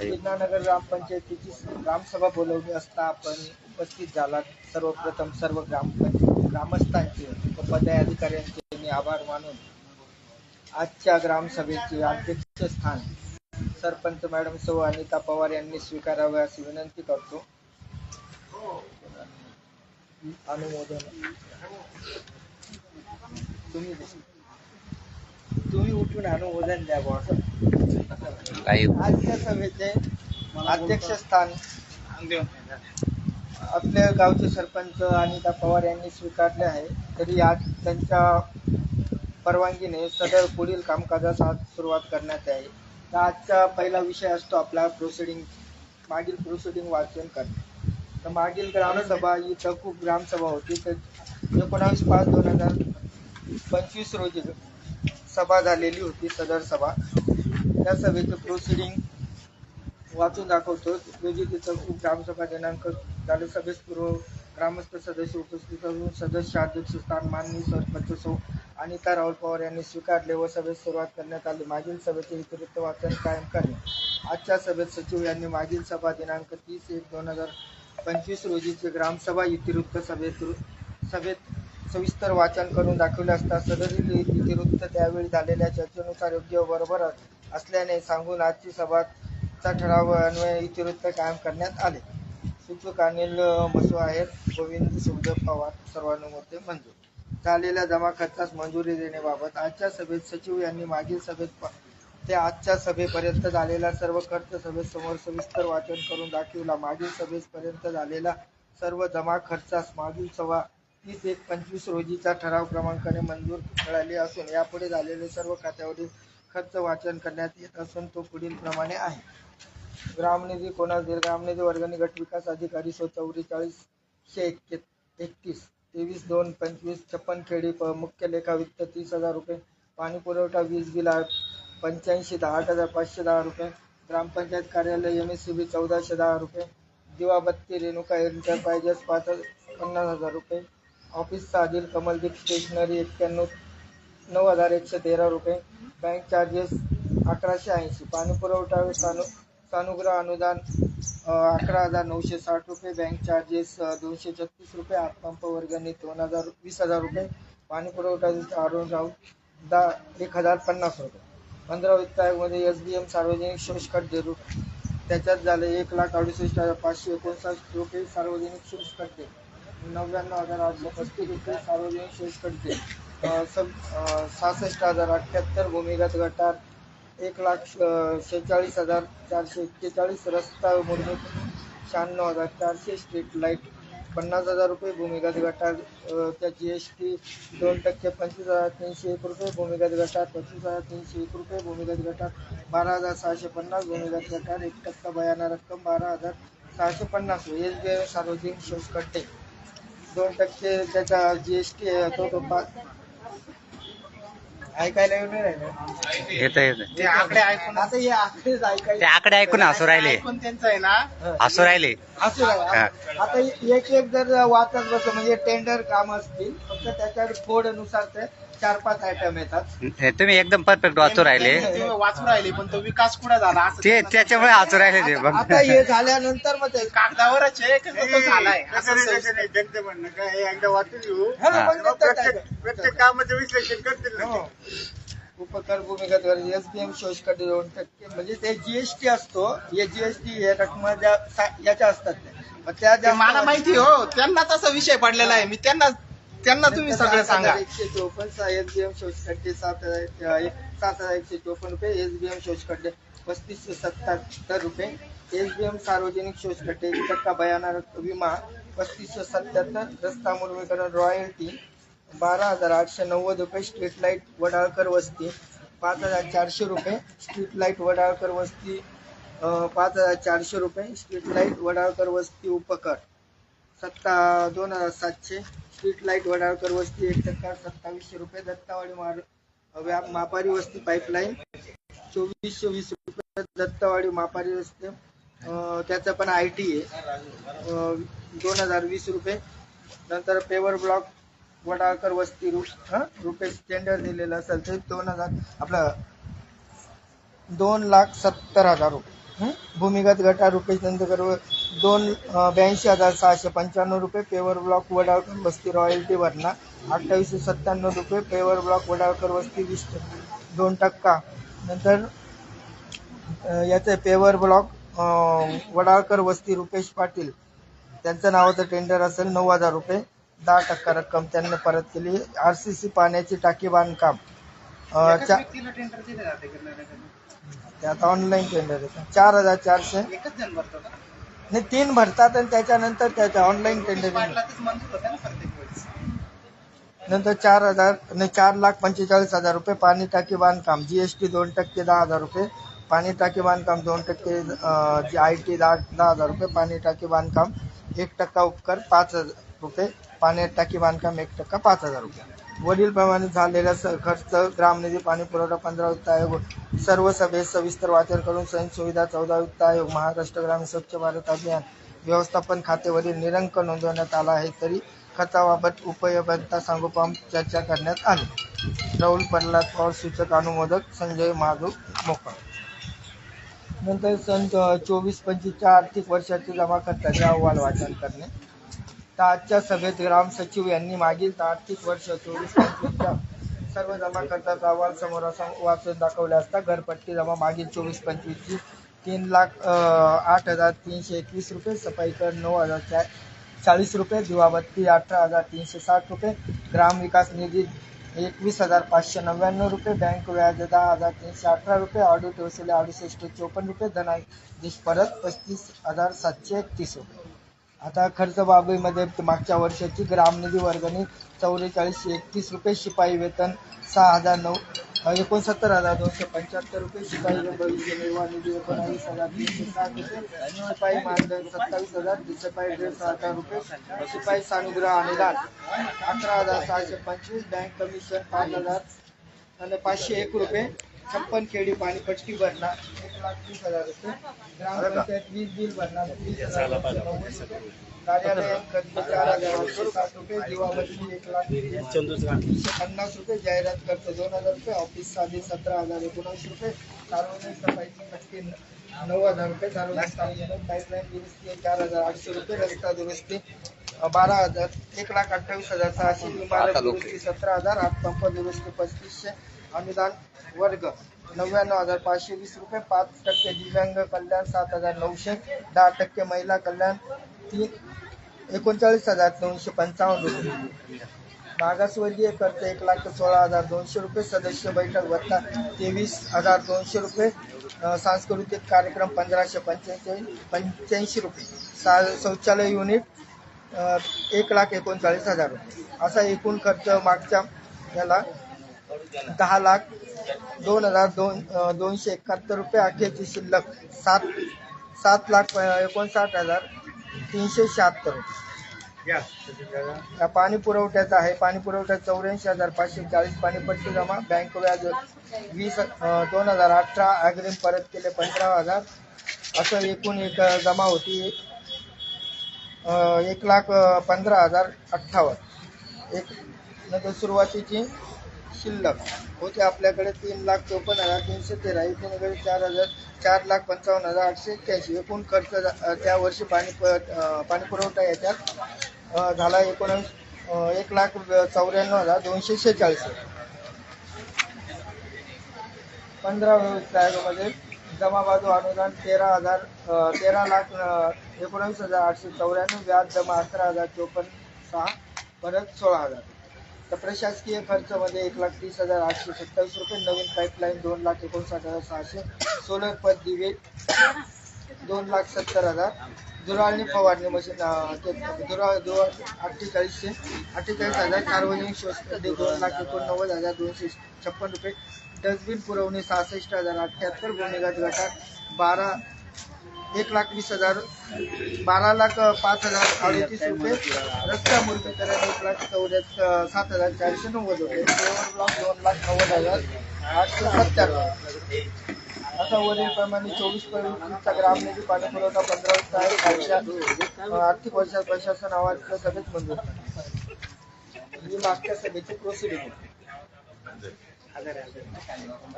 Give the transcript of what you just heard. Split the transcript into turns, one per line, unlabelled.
विज्ञानगर ग्रामपंचायतीची ग्रामसभा बोलवली असता आपण उपस्थित झालात. सर्वप्रथम सर्व ग्रामपंचायत ग्रामस्थांचे व पदाधिकाऱ्यांचे मी आभार मानून आजच्या ग्रामसभेचे अध्यक्षस्थान सरपंच मॅडम सौ अनिता पवार यांनी स्वीकारावे अशी विनंती करतो. अनुमोदन. तुम्ही तुम्ही उठून अनुमोदन द्या
बॉस
आजच्या सभेचे अध्यक्षस्थान आपल्या गावचे सरपंच अनिता पवार यांनी स्वीकारले आहे. तरी आज त्यांच्या परवानगीने सदर पुढील कामकाजास आज सुरुवात करण्यात आहे तर आजचा पहिला विषय असतो आपला प्रोसिडिंग मागील प्रोसिडिंग वाचन करणे. तर मागील ग्रामसभा ही खूप ग्रामसभा होती. तर एकोणावीस पाच दोन हजार पंचवीस रोजी सभा झालेली होती सदर सभा. त्या सभेचं प्रोसिडिंग वाचून दाखवतो. योजित खूप ग्रामसभा दिनांक झाले. सभेस पूर्व ग्रामस्थ सदस्य उपस्थित असून सदस्य अध्यक्ष स्थान माननीय सरपंच सौ अनिता राहुल पवार यांनी स्वीकारले व सभेत सुरुवात करण्यात आली. मागील सभेचे व्यतिरिक्त वाचन कायम करणे. आजच्या सभेत सचिव यांनी मागील सभा दिनांक तीस एक दोन हजार पंचवीस रोजीचे ग्रामसभा इतिवृत्त सभेत सभेत सविस्तर वाचन करून दाखवले असता सदरील व्यतिरिक्त त्यावेळी झालेल्या चर्चेनुसार योग्य व बरोबर असल्याने सांगून आजची सभाचा ठराव अन्वय इतिवृत्त कायम करण्यात आले. सुचूक अनिल मसू आहेत. गोविंद सुखदेव पवार सर्वानुमते मंजूर. झालेल्या जमा खर्चास मंजुरी देण्याबाबत आजच्या सभेत सचिव यांनी मागील सभेत ते आजच्या सभेपर्यंत झालेला सर्व खर्च सभेसमोर सविस्तर वाचन करून दाखविला. मागील सभेपर्यंत झालेला सर्व जमा खर्चास मागील सभा तीस एक पंचवीस रोजीचा ठराव क्रमांकाने मंजूर मिळाली असून यापुढे झालेले सर्व खात्यावरील खर्च वाचन करण्यात येत असून तो पुढील प्रमाणे आहे. ग्रामनिधी कोणास देईल? ग्रामनिधी वर्गणी गट विकास अधिकारी सो चौवेचाळीसशे एक्के एकतीस. तेवीस दोन पंचवीस छप्पन खेडी प मुख्य लेखा वित्त तीस हजार रुपये. पाणी पुरवठा वीज बिल पंच्याऐंशी दहा आठ हजार पाचशे दहा रुपये. ग्रामपंचायत कार्यालय एम एस सी बी चौदाशे दहा रुपये. दिवाबत्ती रेणुका एंटरप्राइजेस पाच पन्नास हजार रुपये. ऑफिस साधील कमलदीप स्टेशनरी एक्क्याण्णव नऊ हजार एकशे तेरा रुपये. बँक चार्जेस अकराशे ऐंशी. पाणी पुरवठा सानु सानुग्रह अनुदान अकरा हजार नऊशे साठ रुपये. बँक चार्जेस दोनशे छत्तीस रुपये. हातपंप वर्गणी दोन हजार वीस हजार रुपये. पाणी पुरवठा अरुण राऊत दहा एक हजार पन्नास रुपये. पंधरा वित्त आयोगमध्ये एस बी एम सार्वजनिक शोष देऊ त्याच्यात झाले एक लाख अडुसष्ट हजार पाचशे एकोणसाठ रुपये सार्वजनिक शोष दे नव्याण्णव हजार आठशे पस्तीस रुपये सार्वजनिक शोष खते सब सहासष्ट हजार अठ्ठ्याहत्तर भूमिगत गटार एक लाख शेहेचाळीस हजार चारशे एक्केचाळीस रस्ता मुरमी शहाण्णव हजार चारशे स्ट्रीट लाइट पन्नास हजार रुपये भूमिगत गटार त्या जी एस टी दोन टक्के पंचवीस हजार तीनशे एक रुपये भूमिगत गटार पंचवीस हजार तीनशे एक रुपये भूमिगत गटार बारा हजार सहाशे पन्नास भूमिगत गटार एक टक्का बयाना रक्कम बारा हजार सहाशे पन्नास एस बी आय सार्वजनिक शोष दोन टक्के त्याचा जी एस टी तो तो पाच ऐकायला येऊन नाही राहिलं.
येत येत
ते आकडे ऐकून
आता हे आकडेच
ते आकडे ऐकून हसू राहिले.
ऐकून त्यांचं आहे ना?
हसू राहिले.
असं. आता एक एक जर वाचत बसतो म्हणजे टेंडर काम असतील फक्त त्याच्यावर कोडनुसार ते चार पाच आयटम येतात
हे तुम्ही एकदम परफेक्ट वाचू राहिले
ते वाचून राहिले पण तो विकास कुठे झाला असं
ते
त्यांना
त्याच्यामुळे हसू राहिले ते बघ
आता हे झाल्यानंतर मग ते
कागदावरच आहे का तो झालाय असं
कसं
सविस्तर.
नाही त्यांचं म्हणणं काय हे एकदा वाचून घेऊ
हा,
हा.
मग नंतर काय
प्रत्येक प्रत्येक कामाचं विश्लेषण करतील ना
हो.
ते.
उपकर भूमिगत एस बी एम शोषकडे दोन टक्के म्हणजे ते जीएसटी असतो हे जीएसटी हे रक्कम ज्या सा- याच्या असतात त्या. मग त्या
ते
ज्या
मला माहिती हो त्यांना तसा विषय पडलेला आहे मी त्यांना त्यांना तुम्ही सगळं सांगा.
एकशे चोपन्न एस बी एम शोष खड्डे सात हजार एक सात हजार एकशे चोपन्न रुपये एस बी एम शोष खड्डे पस्तीसशे सत्याहत्तर रुपये एस बी एम सार्वजनिक शोष खड्डे टक्का बयाना विमा पस्तीसशे सत्याहत्तर रस्ता मुरमीकरण रॉयल्टी बारा हजार आठशे नव्वद रुपये स्ट्रीट लाइट वडाळकर वस्ती पाच हजार चारशे रुपये स्ट्रीट लाइट वडाळकर वस्ती पाच हजार चारशे रुपये स्ट्रीट लाइट वडाळकर वस्ती उपकर सत्ता दोन हजार सातशे स्ट्रीट लाइट वडाळकर वस्ती एक टक्का सत्तावीसशे रुपये दत्तावाडी मार व्याप मापारी वस्ती पाईपलाईन चोवीसशे वीस रुपये दत्तावाडी मापारी वस्ती त्याचं पण आय टी आहे. दोन हजार वीस रुपये. नंतर पेवर ब्लॉक वडाळकर वस्ती रु रुपये टेंडर दिलेलं असेल ते दोन हजार आपलं दोन लाख सत्तर हजार रुपये. भूमिगत गटार रुपये नंतर दोन ब्याऐंशी हजार सहाशे पंच्याण्णव रुपये पेवर ब्लॉक वडाळकर वस्ती रॉयल्टी भरणा अठ्ठावीसशे सत्त्याण्णव रुपये पेवर ब्लॉक वडाळकर वस्ती वीस दोन टक्का. नंतर याचं पेवर ब्लॉक वडाळकर वस्ती रुपेश पाटील त्यांचं नावाचं टेंडर असेल नऊ हजार रुपये दहा टक्का रक्कम त्यांनी परत केली. आर सी सी पाण्याची टाकी बांधकाम. चा- ते आता ऑनलाईन टेंडर आहे. चार हजार चारशे.
एकच जण भरतो का?
नाही तीन भरतात आणि त्याच्यानंतर त्याच्या ऑनलाईन टेंडर
पाटलातच मंजूर होतं ना प्रत्येक वेळेस.
नंतर चार हजार नाही चार लाख पंचेचाळीस हजार रुपये पाणी टाकी बांधकाम. जीएसटी दोन टक्के दहा हजार रुपये. पाणी टाकी बांधकाम दोन टक्के जी आय टी दहा दहा हजार रुपये. पाणी टाकी बांधकाम एक टक्का उपकर पाच हजार रुपये. पाणी टाकी बांधकाम एक टक्का पाच हजार रुपये. वडीलप्रमाणे झालेला स- खर्च ग्रामनिधी पाणी पुरवठा पंधरा वित्त आयोग सर्व सभेत सविस्तर वाचन करून सैन सुविधा चौदा वित्त आयोग महाराष्ट्र ग्रामीण स्वच्छ भारत अभियान व्यवस्थापन खात्यावरील निरंक नोंदवण्यात आला आहे. तरी खताबाबत उपयोगता सांगोपाम चर्चा करण्यात आली. राहुल प्रल्हाद पवार सूचक अनुमोदक संजय महादेव मोकळ नंतर सन चोवीस पंचवीसच्या आर्थिक वर्षाची जमा खर्चाचे अहवाल वाचन करणे. तर आजच्या सभेत ग्राम सचिव यांनी मागील आर्थिक वर्ष चोवीस पंचवीसच्या सर्व जमा खर्चाचा अहवाल समोर वाचून दाखवला असता घरपट्टी जमा मागील चोवीस पंचवीसची तीन लाख आठ हजार तीनशे एकवीस रुपये सफाई कर नऊ हजार चार चाळीस रुपये दिवाबत्ती अठरा हजार तीनशे साठ रुपये ग्रामविकास निधी एकवीस हजार पाचशे नव्याण्णव रुपये बँक व्याज दहा हजार तीनशे अठरा रुपये ऑडिट वसुली अडुसष्ट चोपन्न रुपये धनादेश परत पस्तीस हजार सातशे एकतीस रुपये. आता खर्च बाबीमध्ये मागच्या वर्षाची ग्रामनिधी वर्गणी चौवेचाळीस एकतीस रुपये शिपाई वेतन सहा हजार नऊ एकोणसत्तर हजार दोनशे पंच्याहत्तर रुपये शिपाई भविष्य निर्वाह निधी एकोणावीस हजार तीनशे साठ रुपये शिपाई मानधन सत्तावीस हजार शिपाई ड्रेस हजार रुपये शिपाई सानुग्रह अनुदान अकरा हजार सहाशे पंचवीस बँक कमिशन पाच हजार आणि पाचशे एक रुपये छप्पन खेडी पाणीपट्टी भरणा एक लाख तीस हजार रुपये. ग्रामपंचायत वीज बिल भरणा वीस हजार दोनशे नव्वद रुपये कार्यालय खर्च चार हजार आठशे साठ रुपये दिवाबत्ती एक लाख पन्नास रुपये जाहिरात खर्च दोन हजार रुपये. ऑफिस साधे सतरा हजार एकोणवीस रुपये. सार्वजनिक सफाईची टक्के नऊ हजार रुपये. सार्वजनिक पाईपलाईन दुरुस्ती चार हजार आठशे रुपये. रस्ता दुरुस्ती बारा हजार एक लाख अठ्ठावीस हजार सहाशे. इमारत दुरुस्ती सतरा हजार. हातपंप दुरुस्ती पस्तीसशे. अनुदान वर्ग नव्याण्णव हजार पाचशे वीस रुपये पाच टक्के दिव्यांग कल्याण सात हजार नऊशे दहा टक्के महिला कल्याण तीन एकोणचाळीस हजार दोनशे पंचावन्न रुपये. मागासवर्गीय खर्च एक लाख सोळा हजार दोनशे रुपये सदस्य बैठक भत्ता तेवीस हजार दोनशे रुपये सांस्कृतिक कार्यक्रम पंधराशे पंच्याऐंशी पंच्याऐंशी रुपये. सा शौचालय युनिट एक लाख एकोणचाळीस हजार रुपये. असा एकूण खर्च मागच्या याला दहा लाख दोन हजार दोन दोनशे एकाहत्तर रुपये अखेरची शिल्लक. सात सात लाख एकोणसाठ हजार तीनशे शहात्तर या पाणी पुरवठ्याचा आहे. पाणी पुरवठ्यात चौऱ्याऐंशी हजार पाचशे चाळीस पाणीपट्टी जमा बँक व्याज वीस दोन हजार अठरा अग्रिम परत केले पंधरा हजार. असं एकूण एक जमा होती एक लाख पंधरा हजार अठ्ठावन्न. एक नंतर सुरुवातीची शिल्लक. होते आपल्याकडे तीन लाख चोपन्न हजार तीनशे तेरा एकूणकडे चार हजार चार लाख पंचावन्न हजार आठशे एक्क्याऐंशी. एकूण खर्च त्या वर्षी पाणी प पाणी पुरवठा याच्यात झाला एकोणीस एक लाख चौऱ्याण्णव हजार दोनशे शेहेचाळीस. पंधरा व्यवसायामध्ये जमाबाजू अनुदान तेरा हजार तेरा लाख अं, एकोणावीस हजार आठशे चौऱ्याण्णव व्याज जमा अकरा हजार चोपन्न सहा परत सोळा हजार. तर प्रशासकीय खर्चमध्ये एक लाख तीस हजार आठशे सत्तावीस रुपये नवीन पाईपलाईन दोन लाख एकोणसाठ हजार सहाशे सोलर पद दिवे दोन लाख सत्तर हजार दुराळणी फवारणी मशीन दुराळ ते अठ्ठेचाळीसशे अठ्ठेचाळीस हजार सार्वजनिक शोषखड्डे दोन लाख एकोणनव्वद हजार दोनशे छप्पन रुपये डस्टबिन पुरवणी सहासष्ट हजार अठ्ठ्याहत्तर भूमिगत गटात बारा एक लाख वीस हजार बारा लाख पाच हजार अडतीस रुपये. रस्ता मुर्तीकरण एक लाख चौऱ्यात सात हजार चारशे नव्वद रुपये दोन लाख दोन लाख नव्वद हजार आठशे सत्त्याण्णव आता वरील प्रमाणे चोवीस पंचवीसचा ग्रामनिधी पाणी पुरवठा पंधरा वाजता आहे. खालच्या आर्थिक वर्षात प्रशासन आवाज सभेत मंजूर ही मागच्या सभेची प्रोसिडिंग